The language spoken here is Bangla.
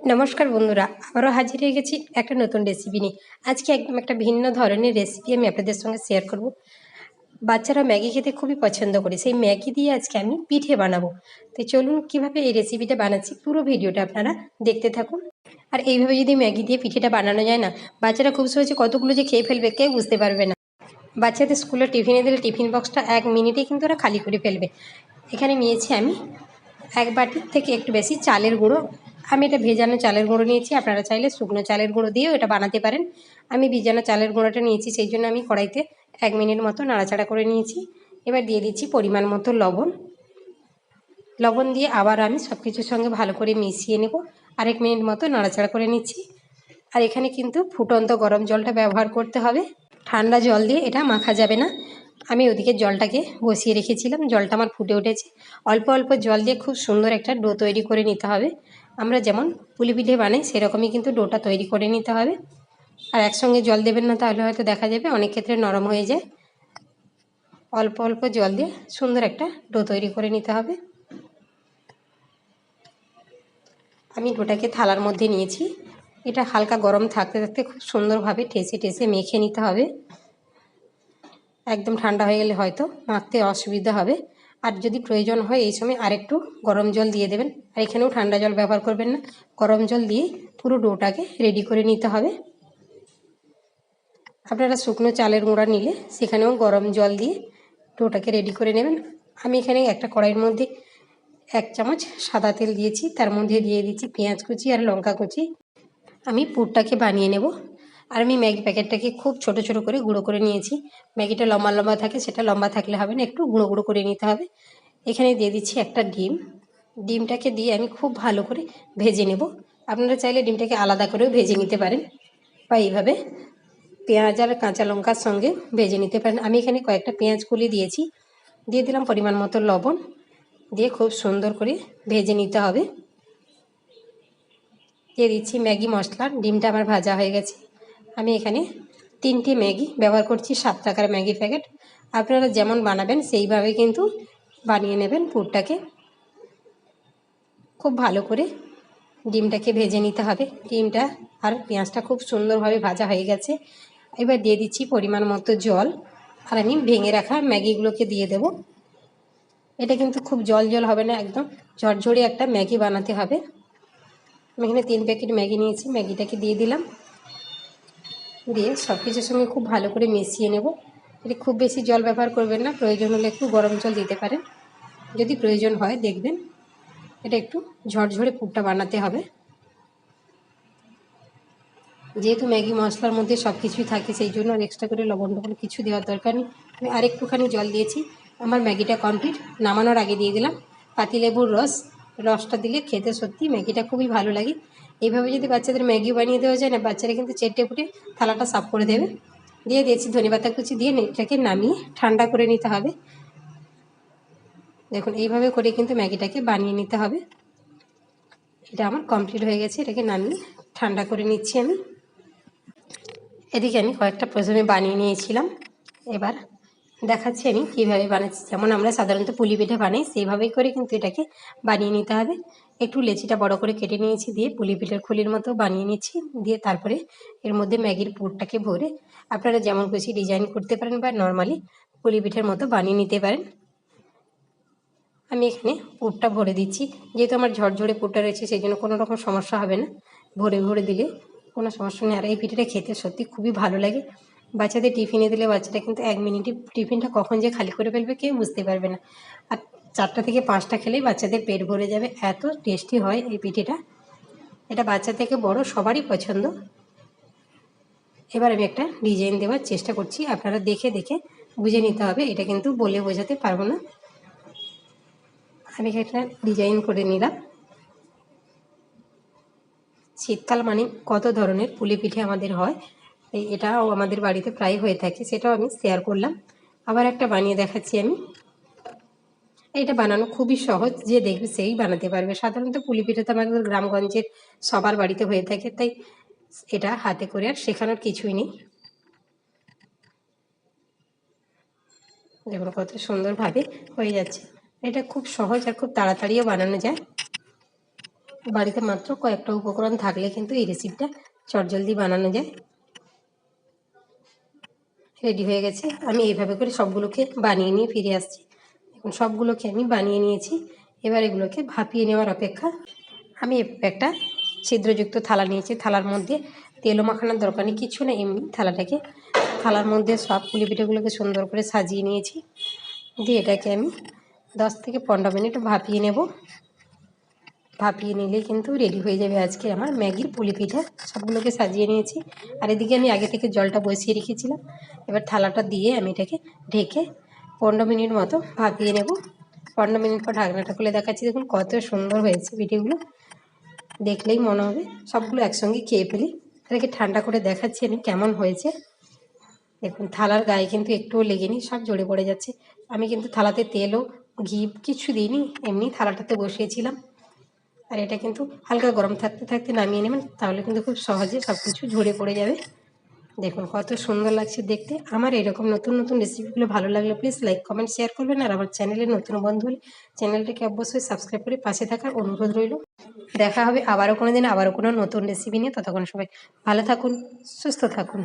নমস্কার বন্ধুরা, আবারও হাজির হয়ে গেছি একটা নতুন রেসিপি নিয়ে। আজকে একদম একটা ভিন্ন ধরনের রেসিপি আমি আপনাদের সঙ্গে শেয়ার করব। বাচ্চারা ম্যাগি খেতে খুবই পছন্দ করে, সেই ম্যাগি দিয়ে আজকে আমি পিঠে বানাবো। তো চলুন কীভাবে এই রেসিপিটা বানাচ্ছি, পুরো ভিডিওটা আপনারা দেখতে থাকুন। আর এইভাবে যদি ম্যাগি দিয়ে পিঠেটা বানানো যায় না, বাচ্চারা খুব সহজে কতগুলো যে খেয়ে ফেলবে কেউ বুঝতে পারবে না। বাচ্চাদের স্কুলে টিফিনে দিলে টিফিন বক্সটা এক মিনিটে কিন্তু ওরা খালি করে ফেলবে। এখানে নিয়েছি আমি এক বাটির থেকে একটু বেশি চালের গুঁড়ো আমি এটা ভেজানো চালের গুঁড়ো নিয়েছি। আপনারা চাইলে শুকনো চালের গুঁড়ো দিয়েও এটা বানাতে পারেন। আমি ভেজানো চালের গুঁড়োটা নিয়েছি, সেই জন্য আমি কড়াইতে এক মিনিট মতো নাড়াচাড়া করে নিয়েছি। এবার দিয়ে দিচ্ছি পরিমাণ মতো লবণ। লবণ দিয়ে আবার আমি সব কিছুর সঙ্গে ভালো করে মিশিয়ে নেব। আরেক মিনিট মতো নাড়াচাড়া করে নিচ্ছি। আর এখানে কিন্তু ফুটন্ত গরম জলটা ব্যবহার করতে হবে। ঠান্ডা জল দিয়ে এটা মাখা যাবে না। আমি ওদিকে জলটাকে বসিয়ে রেখেছিলাম। জলটা আমার ফুটে উঠেছে। অল্প অল্প জল দিয়ে খুব সুন্দর একটা ডো তৈরি করে নিতে হবে। আমরা যেমন পুলি পিঠে বানাই, সেরকমই কিন্তু ডোটা তৈরি করে নিতে হবে। আর একসঙ্গে জল দেবেন না তাহলে হয়তো দেখা যাবে অনেক ক্ষেত্রে নরম হয়ে যায়। অল্প অল্প জল দিয়ে সুন্দর একটা ডো তৈরি করে নিতে হবে। আমি ডোটাকে থালার মধ্যে নিয়েছি। এটা হালকা গরম থাকতে থাকতে খুব সুন্দরভাবে ঠেসে ঠেসে মেখে নিতে হবে। একদম ঠান্ডা হয়ে গেলে হয়তো মাখতে অসুবিধা হবে। আর যদি প্রয়োজন হয় এই সময় আরেকটু গরম জল দিয়ে দেবেন। আর এখানেও ঠান্ডা জল ব্যবহার করবেন না। গরম জল দিয়ে পুরো ডোটাকে রেডি করে নিতে হবে। আপনারা শুকনো চালের গুঁড়া নিলে সেখানেও গরম জল দিয়ে ডোটাকে রেডি করে নেবেন। আমি এখানে একটা কড়াইয়ের মধ্যে এক চামচ সাদা তেল দিয়েছি। তার মধ্যে দিয়ে দিচ্ছি পেঁয়াজ কুচি আর লঙ্কা কুচি। আমি পুরটাকে বানিয়ে নেব। আর আমি ম্যাগি প্যাকেটটাকে খুব ছোট ছোট করে গুঁড়ো করে নিয়েছি। ম্যাগিটা লম্বা লম্বা থাকে, সেটা লম্বা থাকলে হবে না, একটু গুঁড়ো গুঁড়ো করে নিতে হবে। এখানে দিয়ে দিচ্ছি একটা ডিম। ডিমটাকে দিয়ে আমি খুব ভালো করে ভেজে নেব। আপনারা চাইলে ডিমটাকে আলাদা করেও ভেজে নিতে পারেন বা এইভাবে পেঁয়াজ আর কাঁচা লঙ্কার সঙ্গে ভেজে নিতে পারেন। আমি এখানে কয়েকটা পেঁয়াজ কুলি দিয়েছি। দিয়ে দিলাম পরিমাণ মতো লবণ। দিয়ে খুব সুন্দর করে ভেজে নিতে হবে। দিয়ে দিচ্ছি ম্যাগি মশলা। ডিমটা আমার ভাজা হয়ে গেছে। আমি এখানে তিনটি ম্যাগি ব্যবহার করছি, সাত টাকার ম্যাগি প্যাকেট। আপনারা যেমন বানাবেন, সেইভাবে কিন্তু বানিয়ে নেবেন পুরটাকে। খুব ভালো করে ডিমটাকে ভেজে নিতে হবে। ডিমটা আর পেঁয়াজটা খুব সুন্দরভাবে ভাজা হয়ে গেছে। এবার দিয়ে দিচ্ছি পরিমাণ মতো জল। আর আমি ভেঙে রাখা ম্যাগিগুলোকে দিয়ে দেব। এটা কিন্তু খুব জল জল হবে না, একদম ঝরঝরে একটা ম্যাগি বানাতে হবে। আমি এখানে তিন প্যাকেট ম্যাগি নিয়েছি, ম্যাগিটাকে দিয়ে দিলাম। দিয়ে সব কিছুর সঙ্গে খুব ভালো করে মিশিয়ে নেব। এটি খুব বেশি জল ব্যবহার করবেন না, প্রয়োজন হলে একটু গরম জল দিতে পারেন। যদি প্রয়োজন হয়, দেখবেন এটা একটু ঝরঝরে পুরটা বানাতে হবে। যেহেতু ম্যাগি মশলার মধ্যে সব কিছুই থাকে, সেই জন্য আর এক্সট্রা করে লবণ টবণ কিছু দেওয়ার দরকার নেই। আমি আরেকটুখানি জল দিয়েছি। আমার ম্যাগিটা কমপ্লিট নামানোর আগে দিয়ে দিলাম। পাতিলেবুর রস, রসটা দিলে খেতে সত্যি ম্যাগিটা খুবই ভালো লাগে। এইভাবে যদি বাচ্চাদের ম্যাগি বানিয়ে দেওয়া যায় না, বাচ্চারা কিন্তু চেটে ফুটে থালাটা সাফ করে দেবে। দিয়ে দিয়েছি ধনেপাতা কুচি দিয়ে এটাকে নামিয়ে ঠান্ডা করে নিতে হবে। দেখুন, এইভাবে করে কিন্তু ম্যাগিটাকে বানিয়ে নিতে হবে। এটা আমার কমপ্লিট হয়ে গেছে, এটাকে নামিয়ে ঠান্ডা করে নিচ্ছি আমি। এদিকে আমি কয়েকটা প্রথমে বানিয়ে নিয়েছিলাম। এবার দেখাচ্ছি আমি কীভাবে বানাচ্ছি। যেমন আমরা সাধারণত পুলি পিঠে বানাই, সেইভাবেই করে কিন্তু এটাকে বানিয়ে নিতে হবে। একটু লেচিটা বড় করে কেটে নিয়েছি, দিয়ে পুলি পিঠের খুলির মতো বানিয়ে নিচ্ছি, দিয়ে তারপরে এর মধ্যে ম্যাগির পুরটাকে ভরে আপনারা যেমন খুশি ডিজাইন করতে পারেন বা নর্মালি পুলি পিঠের মতো বানিয়ে নিতে পারেন। আমি এখানে পুরটা ভরে দিচ্ছি, যেহেতু আমার ঝরঝরে পুরটা রয়েছে সেই জন্য কোনো রকম সমস্যা হবে না। ভরে ভরে দিলে কোনো সমস্যা নেই, আর এই পিঠেটা খেতে সত্যি খুবই ভালো লাগে। বাচ্চাদের টিফিনে দিলে বাচ্চাটা কিন্তু এক মিনিটে টিফিনটা কখন যে খালি করে ফেলবে কেউ বুঝতে পারবে না। আর চারটা থেকে পাঁচটা খেলেই বাচ্চাদের পেট ভরে যাবে। এত টেস্টি হয় এই পিঠেটা। এটা বাচ্চা থেকে বড় সবারই পছন্দ। এবার আমি একটা ডিজাইন দেওয়ার চেষ্টা করছি। আপনারা দেখে দেখে বুঝে নিতে হবে। এটা কিন্তু বলে বোঝাতে পারব না। আমি একটা ডিজাইন করে নিলাম। শীতকাল মানে কত ধরনের পুলি পিঠে আমাদের হয়, এটাও আমাদের বাড়িতে প্রায় হয়ে থাকে। সেটাও আমি শেয়ার করলাম। আবার একটা বানিয়ে দেখাচ্ছি আমি। এটা বানানো খুবই সহজ। যে দেখবে সেই বানাতে পারবে। সাধারণত পুলি পিঠে তো আমাদের গ্রামগঞ্জের সবার বাড়িতে হয়ে থাকে, তাই এটা হাতে করে আর শেখানোর কিছুই নেই। দেখুন কত সুন্দরভাবে হয়ে যাচ্ছে। এটা খুব সহজ আর খুব তাড়াতাড়িও বানানো যায়। বাড়িতে মাত্র কয়েকটা উপকরণ থাকলে কিন্তু এই রেসিপিটা চটজলদি বানানো যায়। রেডি হয়ে গেছে। আমি এইভাবে করে সবগুলোকে বানিয়ে নিয়ে ফিরে আসছি। সবগুলোকে আমি বানিয়ে নিয়েছি। এবার এগুলোকে ভাপিয়ে নেওয়ার অপেক্ষা আমি একটা ছিদ্রযুক্ত থালা নিয়েছি। থালার মধ্যে তেলও মাখানোর দরকার নেই, কিছু না, এমনি থালাটাকে থালার মধ্যে সব পুলি পিঠেগুলোকে সুন্দর করে সাজিয়ে নিয়েছি। দিয়ে এটাকে আমি দশ থেকে পনেরো মিনিট ভাপিয়ে নেব। ভাপিয়ে নিলেই কিন্তু রেডি হয়ে যাবে আজকে আমার ম্যাগির পুলি পিঠা সবগুলোকে সাজিয়ে নিয়েছি। আর এদিকে আমি আগে থেকে জলটা বসিয়ে রেখেছিলাম। এবার থালাটা দিয়ে আমি এটাকে ঢেকে পনেরো মিনিট মতো ভাপিয়ে নেব। পনেরো মিনিট পর ঢাকনাটা খুলে দেখাচ্ছি। দেখুন কত সুন্দর হয়েছে পিঠেগুলো দেখলেই মনে হবে সবগুলো একসঙ্গে খেয়ে ফেলি। এটাকে ঠান্ডা করে দেখাচ্ছি আমি কেমন হয়েছে। দেখুন থালার গায়ে কিন্তু একটুও লেগেনি, সব জড়ে পড়ে যাচ্ছে। আমি কিন্তু থালাতে তেলও, ঘি কিছু দিইনি, এমনি থালাটাতে বসিয়েছিলাম। আর এটা কিন্তু হালকা গরম থাকতে থাকতে নামিয়ে নেবেন, তাহলে কিন্তু খুব সহজে সব কিছু ঝরে পড়ে যাবে। দেখুন, কত সুন্দর লাগছে দেখতে। আমার এরকম নতুন নতুন রেসিপিগুলো ভালো লাগলে প্লিজ লাইক কমেন্ট শেয়ার করবেন। আর আমার চ্যানেলে নতুন বন্ধু হলে চ্যানেলটিকে অবশ্যই সাবস্ক্রাইব করে পাশে থাকার অনুরোধ রইল। দেখা হবে আবারও কোনো দিন আবারও কোনো নতুন রেসিপি নিয়ে। ততক্ষণ সবাই ভালো থাকুন, সুস্থ থাকুন।